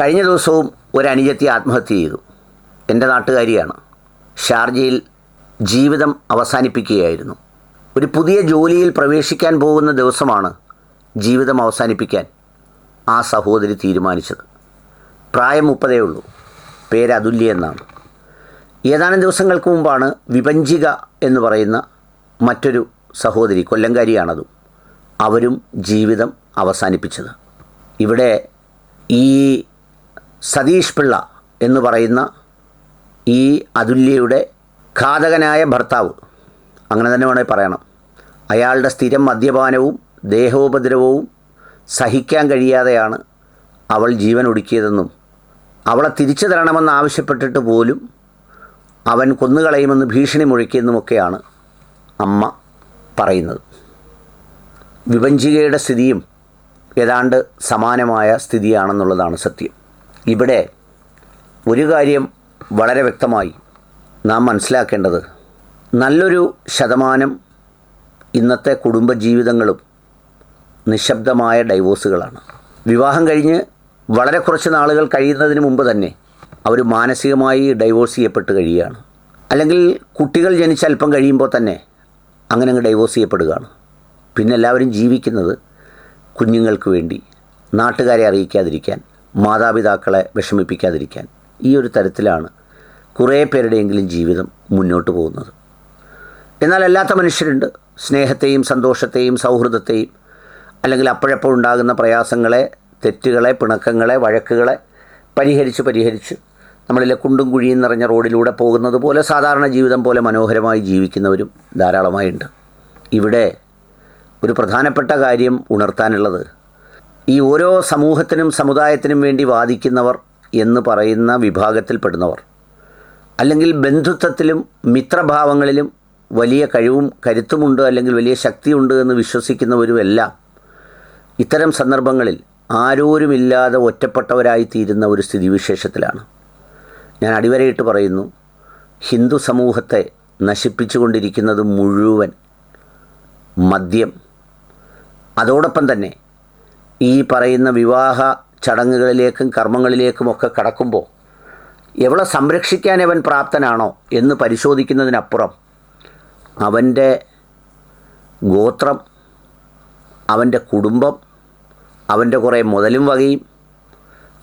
കഴിഞ്ഞ ദിവസവും ഒരു അനുജത്തി ആത്മഹത്യ ചെയ്തു. എന്റെ നാട്ടുകാരിയാണ്. ഷാർജയിൽ ജീവിതം അവസാനിപ്പിക്കുകയായിരുന്നു. ഒരു പുതിയ ജോലിയിൽ പ്രവേശിക്കാൻ പോകുന്ന ദിവസമാണ് ജീവിതം അവസാനിപ്പിക്കാൻ ആ സഹോദരി തീരുമാനിച്ചത്. പ്രായം മുപ്പതേ ഉള്ളൂ. പേര് അതുല്യ എന്നാണ്. ഏതാനും ദിവസങ്ങൾക്ക് മുമ്പാണ് വിഭഞ്ചിക എന്ന് പറയുന്ന മറ്റൊരു സഹോദരി കൊല്ലങ്കാരിയാണതും അവരും ജീവിതം അവസാനിപ്പിച്ചത്. ഇവിടെ ഈ സതീഷ് പിള്ള എന്ന് പറയുന്ന ഈ അതുല്യയുടെ ഘാതകനായ ഭർത്താവ്. അങ്ങനെ തന്നെ വേണമെങ്കിൽ പറയണം. അയാളുടെ സ്ഥിരം മദ്യപാനവും ദേഹോപദ്രവവും സഹിക്കാൻ കഴിയാതെയാണ് അവൾ ജീവൻ ഒടുക്കിയതെന്നും അവളെ തിരിച്ചു തരണമെന്ന് ആവശ്യപ്പെട്ടിട്ട് പോലും അവൻ കൊന്നുകളയുമെന്ന് ഭീഷണി മുഴക്കിയെന്നുമൊക്കെയാണ് അമ്മ പറയുന്നത്. വിഭഞ്ചികയുടെ സ്ഥിതിയും ഏതാണ്ട് സമാനമായ സ്ഥിതിയാണെന്നുള്ളതാണ് സത്യം. ഇവിടെ ഒരു കാര്യം വളരെ വ്യക്തമായി നാം മനസ്സിലാക്കേണ്ടത്. നല്ലൊരു ശതമാനം ഇന്നത്തെ കുടുംബജീവിതങ്ങളും നിശബ്ദമായ ഡൈവോഴ്സുകളാണ്. വിവാഹം കഴിഞ്ഞ് വളരെ കുറച്ച് നാളുകൾ കഴിയുന്നതിന് മുമ്പ് തന്നെ അവർ മാനസികമായി ഡൈവോഴ്സ് ചെയ്യപ്പെട്ട് കഴിയുകയാണ്. അല്ലെങ്കിൽ കുട്ടികൾ ജനിച്ച് അല്പം കഴിയുമ്പോൾ തന്നെ അങ്ങനെ അങ്ങ് ഡൈവോഴ്സ് ചെയ്യപ്പെടുകയാണ്. പിന്നെ എല്ലാവരും ജീവിക്കുന്നത് കുഞ്ഞുങ്ങൾക്ക് വേണ്ടി നാട്ടുകാരെ അറിയിക്കാതിരിക്കാൻ മാതാപിതാക്കളെ വിഷമിപ്പിക്കാതിരിക്കാൻ ഈ ഒരു തരത്തിലാണ് കുറേ പേരുടെയെങ്കിലും ജീവിതം മുന്നോട്ട് പോകുന്നത്. എന്നാൽ അല്ലാത്ത മനുഷ്യരുണ്ട്. സ്നേഹത്തെയും സന്തോഷത്തെയും സൗഹൃദത്തെയും അല്ലെങ്കിൽ അപ്പോഴപ്പോൾ ഉണ്ടാകുന്ന പ്രയാസങ്ങളെ തെറ്റുകളെ പിണക്കങ്ങളെ വഴക്കുകളെ പരിഹരിച്ച് പരിഹരിച്ച് നമ്മളിലെ കുണ്ടും കുഴിയും നിറഞ്ഞ റോഡിലൂടെ പോകുന്നത് പോലെ സാധാരണ ജീവിതം പോലെ മനോഹരമായി ജീവിക്കുന്നവരും ധാരാളമായുണ്ട്. ഇവിടെ ഒരു പ്രധാനപ്പെട്ട കാര്യം ഉണർത്താനുള്ളത് ഈ ഓരോ സമൂഹത്തിനും സമുദായത്തിനും വേണ്ടി വാദിക്കുന്നവർ എന്ന് പറയുന്ന വിഭാഗത്തിൽപ്പെടുന്നവർ. അല്ലെങ്കിൽ ബന്ധുത്വത്തിലും മിത്രഭാവങ്ങളിലും വലിയ കഴിവും കരുത്തുമുണ്ട് അല്ലെങ്കിൽ വലിയ ശക്തിയുണ്ട് എന്ന് വിശ്വസിക്കുന്നവരുമെല്ലാം ഇത്തരം സന്ദർഭങ്ങളിൽ ആരോരുമില്ലാതെ ഒറ്റപ്പെട്ടവരായി തീരുന്ന ഒരു സ്ഥിതിവിശേഷത്തിലാണ്. ഞാൻ അടിവരയിട്ട് പറയുന്നു ഹിന്ദു സമൂഹത്തെ നശിപ്പിച്ചുകൊണ്ടിരിക്കുന്നത് മുഴുവൻ മദ്യം. അതോടൊപ്പം തന്നെ ഈ പറയുന്ന വിവാഹ ചടങ്ങുകളിലേക്കും കർമ്മങ്ങളിലേക്കും ഒക്കെ കടക്കുമ്പോൾ എവളെ സംരക്ഷിക്കാൻ അവൻ പ്രാപ്തനാണോ എന്ന് പരിശോധിക്കുന്നതിനപ്പുറം അവന്റെ ഗോത്രം അവന്റെ കുടുംബം അവന്റെ കുറേ മുതലും വകയും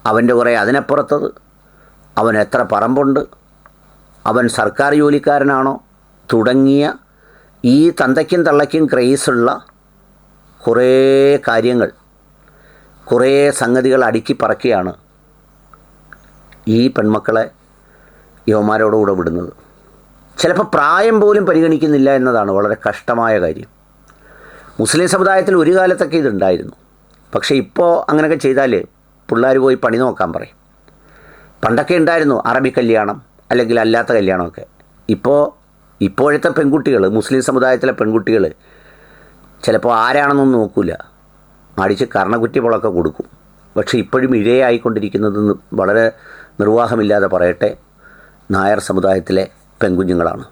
അവന്റെ കുറേ അതിനപ്പുറത്തത് അവൻ എത്ര പറമ്പുണ്ട് അവൻ സർക്കാർ ജോലിക്കാരനാണോ തുടങ്ങിയ ഈ തന്തയ്ക്കും തള്ളയ്ക്കും ക്രേസുള്ള കുറേ കാര്യങ്ങൾ കുറേ സംഗതികൾ അടുക്കി പറക്കുകയാണ് ഈ പെൺമക്കളെ യുവമാരോടുകൂടെ വിടുന്നത്. ചിലപ്പോൾ പ്രായം പോലും പരിഗണിക്കുന്നില്ല എന്നതാണ് വളരെ കഷ്ടമായ കാര്യം. മുസ്ലിം സമുദായത്തിൽ ഒരു കാലത്തൊക്കെ ഇതുണ്ടായിരുന്നു. പക്ഷേ ഇപ്പോൾ അങ്ങനെയൊക്കെ ചെയ്താൽ പിള്ളേർ പോയി പണി നോക്കാൻ പറയും. പണ്ടൊക്കെ ഉണ്ടായിരുന്നു അറബി കല്യാണം അല്ലെങ്കിൽ അല്ലാത്ത കല്യാണമൊക്കെ. ഇപ്പോൾ ഇപ്പോഴത്തെ പെൺകുട്ടികൾ മുസ്ലിം സമുദായത്തിലെ പെൺകുട്ടികൾ ചിലപ്പോൾ ആരാണെന്നൊന്നും നോക്കില്ല അടിച്ച് കർണക്കുറ്റി പൊളൊക്കെ കൊടുക്കും. പക്ഷേ ഇപ്പോഴും ഇഴയായിക്കൊണ്ടിരിക്കുന്നത് വളരെ നിർവാഹമില്ലാതെ പറയട്ടെ നായർ സമുദായത്തിലെ പെൺകുഞ്ഞുങ്ങളാണ്.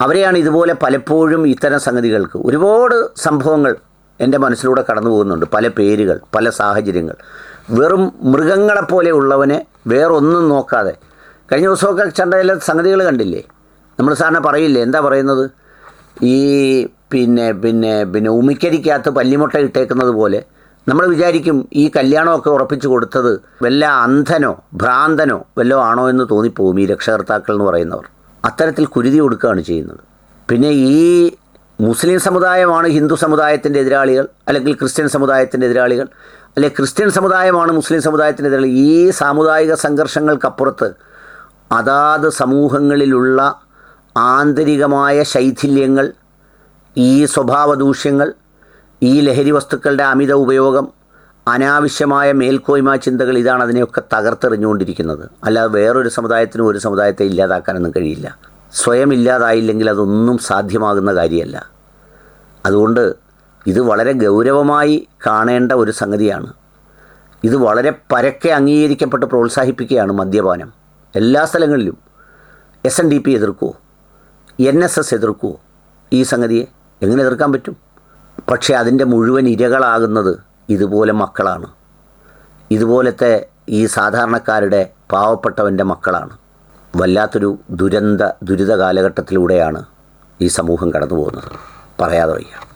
അവരെയാണ് ഇതുപോലെ പലപ്പോഴും ഇത്തരം സംഗതികൾക്ക് ഒരുപാട് സംഭവങ്ങൾ എന്റെ മനസ്സിലൂടെ കടന്നു പോകുന്നുണ്ട്. പല പേരുകൾ പല സാഹചര്യങ്ങൾ. വെറും മൃഗങ്ങളെപ്പോലെ ഉള്ളവനെ വേറൊന്നും നോക്കാതെ. കഴിഞ്ഞ ദിവസമൊക്കെ ചണ്ടയിലെ സംഗതികൾ കണ്ടില്ലേ? നമ്മൾ സാറിനെ പറയില്ലേ? എന്താ പറയുന്നത്? ഈ പിന്നെ പിന്നെ പിന്നെ ഉമിക്കരിക്കകത്ത് പല്ലിമുട്ട ഇട്ടേക്കുന്നത് പോലെ നമ്മൾ വിചാരിക്കും ഈ കല്യാണമൊക്കെ ഉറപ്പിച്ചു കൊടുത്തത് വല്ല അന്ധനോ ഭ്രാന്തനോ വല്ലോ ആണോ എന്ന് തോന്നിപ്പോവും ഈ രക്ഷകർത്താക്കൾ എന്ന് പറയുന്നവർ. അത്തരത്തിൽ കുരുതി കൊടുക്കുകയാണ് ചെയ്യുന്നത്. പിന്നെ ഈ മുസ്ലിം സമുദായമാണ് ഹിന്ദു സമുദായത്തിന്റെ എതിരാളികൾ അല്ലെങ്കിൽ ക്രിസ്ത്യൻ സമുദായത്തിന്റെ എതിരാളികൾ അല്ലെങ്കിൽ ക്രിസ്ത്യൻ സമുദായമാണ് മുസ്ലിം സമുദായത്തിന്റെ എതിരാളികൾ ഈ സാമുദായിക സംഘർഷങ്ങൾക്കപ്പുറത്ത് അതാത് സമൂഹങ്ങളിലുള്ള ആന്തരികമായ ശൈഥില്യങ്ങൾ ഈ സ്വഭാവദൂഷ്യങ്ങൾ ഈ ലഹരി വസ്തുക്കളുടെ അമിത ഉപയോഗം അനാവശ്യമായ മേൽക്കോയ്മ ചിന്തകൾ ഇതാണ് അതിനെയൊക്കെ തകർത്തെറിഞ്ഞുകൊണ്ടിരിക്കുന്നത്. അല്ലാതെ വേറൊരു സമുദായത്തിനും ഒരു സമുദായത്തെ ഇല്ലാതാക്കാനൊന്നും കഴിയില്ല. സ്വയം ഇല്ലാതായില്ലെങ്കിൽ അതൊന്നും സാധ്യമാകുന്ന കാര്യമല്ല. അതുകൊണ്ട് ഇത് വളരെ ഗൗരവമായി കാണേണ്ട ഒരു സംഗതിയാണ്. ഇത് വളരെ പരക്കെ അംഗീകരിക്കപ്പെട്ട് പ്രോത്സാഹിപ്പിക്കുകയാണ് മദ്യപാനം. എല്ലാ സ്ഥലങ്ങളിലും എസ് എൻ ഡി പി എതിർക്കുമോ എൻ എസ് എസ് എതിർക്കുമോ ഈ സംഗതിയെ? എങ്ങനെ എതിർക്കാൻ പറ്റും? പക്ഷേ അതിന്റെ മുഴുവൻ ഇരകളാകുന്നത് ഇതുപോലെ മക്കളാണ്. ഇതുപോലത്തെ ഈ സാധാരണക്കാരുടെ പാവപ്പെട്ടവന്റെ മക്കളാണ്. വല്ലാത്തൊരു ദുരന്ത ദുരിത കാലഘട്ടത്തിലൂടെയാണ് ഈ സമൂഹം കടന്നു പോകുന്നത് പറയാതെ വയ്യ.